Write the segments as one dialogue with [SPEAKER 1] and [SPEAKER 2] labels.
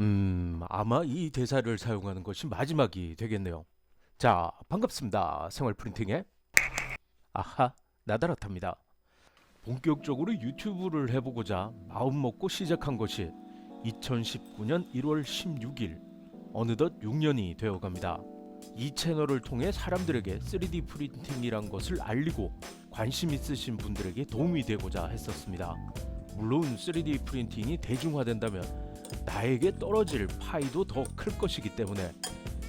[SPEAKER 1] 음, 아마 이 대사를 사용하는 것이 마지막이 되겠네요. 자, 반갑습니다. 생활 프린팅의 아하, 나다라탑니다. 본격적으로 유튜브를 해보고자 마음 먹고 시작한 것이 2019년 1월 16일, 어느덧 6년이 되어갑니다. 이 채널을 통해 사람들에게 3D 프린팅이란 것을 알리고 관심 있으신 분들에게 도움이 되고자 했었습니다. 물론 3D 프린팅이 대중화된다면 나에게 떨어질 파이도 더 클 것이기 때문에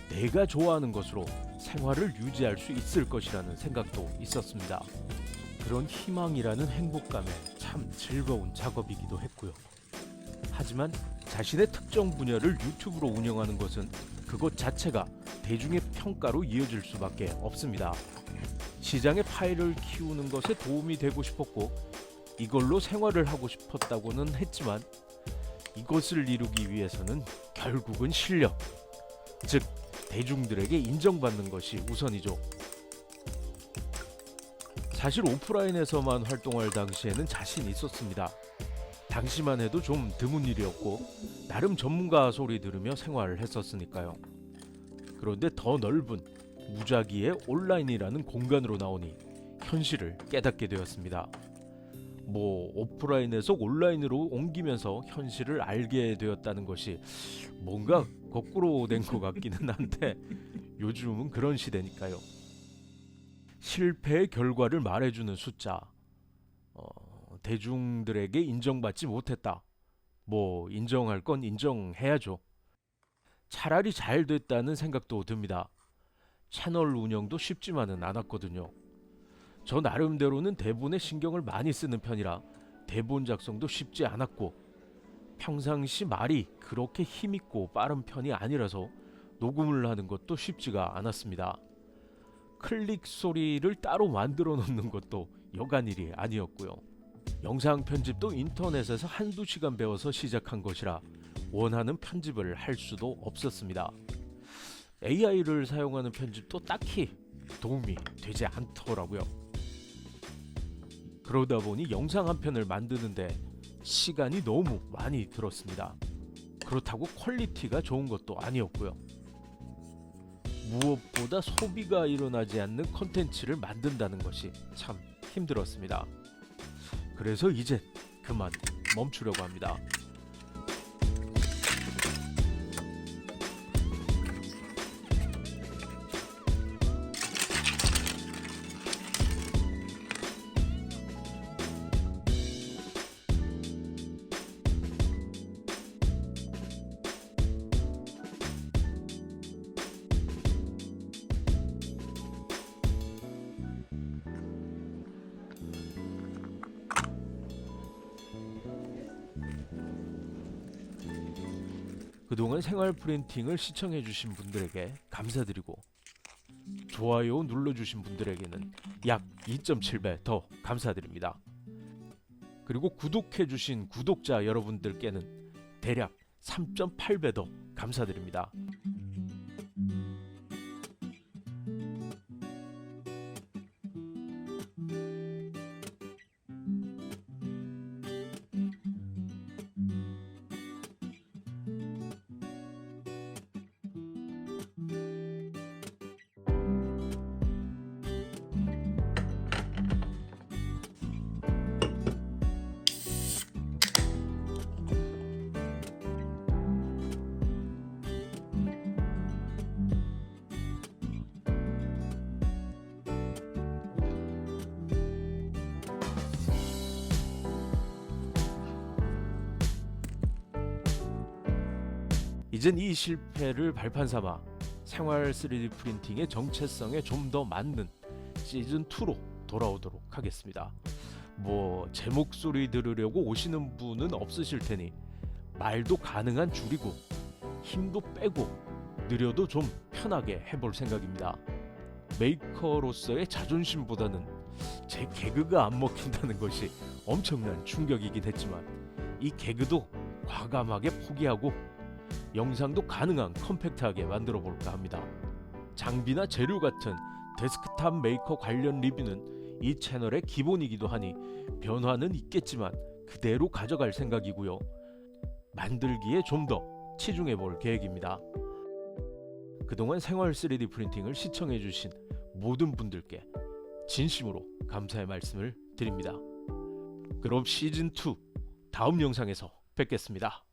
[SPEAKER 1] 내가 좋아하는 것으로 생활을 유지할 수 있을 것이라는 생각도 있었습니다. 그런 희망이라는 행복감에 참 즐거운 작업이기도 했고요. 하지만 자신의 특정 분야를 유튜브로 운영하는 것은 그것 자체가 대중의 평가로 이어질 수밖에 없습니다. 시장의 파일을 키우는 것에 도움이 되고 싶었고 이걸로 생활을 하고 싶었다고는 했지만 이것을 이루기 위해서는 결국은 실력, 즉 대중들에게 인정받는 것이 우선이죠. 사실 오프라인에서만 활동할 당시에는 자신 있었습니다. 당시만 해도 좀 드문 일이었고 나름 전문가 소리 들으며 생활을 했었으니까요. 그런데 더 넓은 무작위의 온라인이라는 공간으로 나오니 현실을 깨닫게 되었습니다. 뭐 오프라인에서 온라인으로 옮기면서 현실을 알게 되었다는 것이 뭔가 거꾸로 된 것 같기는 한데 요즘은 그런 시대니까요. 실패의 결과를 말해주는 숫자. 어, 대중들에게 인정받지 못했다. 뭐 인정할 건 인정해야죠. 차라리 잘 됐다는 생각도 듭니다. 채널 운영도 쉽지만은 않았거든요. 저 나름대로는 대본에 신경을 많이 쓰는 편이라 대본 작성도 쉽지 않았고 평상시 말이 그렇게 힘있고 빠른 편이 아니라서 녹음을 하는 것도 쉽지가 않았습니다. 클릭 소리를 따로 만들어 놓는 것도 여간 일이 아니었고요. 영상 편집도 인터넷에서 한두 시간 배워서 시작한 것이라 원하는 편집을 할 수도 없었습니다. AI를 사용하는 편집도 딱히 도움이 되지 않더라고요. 그러다 보니 영상 한 편을 만드는데 시간이 너무 많이 들었습니다. 그렇다고 퀄리티가 좋은 것도 아니었고요. 무엇보다 소비가 일어나지 않는 컨텐츠를 만든다는 것이 참 힘들었습니다. 그래서 이제 그만 멈추려고 합니다. 그동안 생활 프린팅을 시청해 주신 분들에게 감사드리고 좋아요 눌러주신 분들에게는 약 2.7배 더 감사드립니다. 그리고 구독해 주신 구독자 여러분들께는 대략 3.8배 더 감사드립니다. 이젠 이 실패를 발판 삼아 생활 3D 프린팅의 정체성에 좀 더 맞는 시즌 2로 돌아오도록 하겠습니다. 뭐 제 목소리 들으려고 오시는 분은 없으실 테니 말도 가능한 줄이고 힘도 빼고 느려도 좀 편하게 해볼 생각입니다. 메이커로서의 자존심보다는 제 개그가 안 먹힌다는 것이 엄청난 충격이긴 했지만 이 개그도 과감하게 포기하고 영상도 가능한 컴팩트하게 만들어 볼까 합니다. 장비나 재료 같은 데스크탑 메이커 관련 리뷰는 이 채널의 기본이기도 하니 변화는 있겠지만 그대로 가져갈 생각이고요. 만들기에 좀 더 치중해 볼 계획입니다. 그동안 생활 3D 프린팅을 시청해 주신 모든 분들께 진심으로 감사의 말씀을 드립니다. 그럼 시즌 2 다음 영상에서 뵙겠습니다.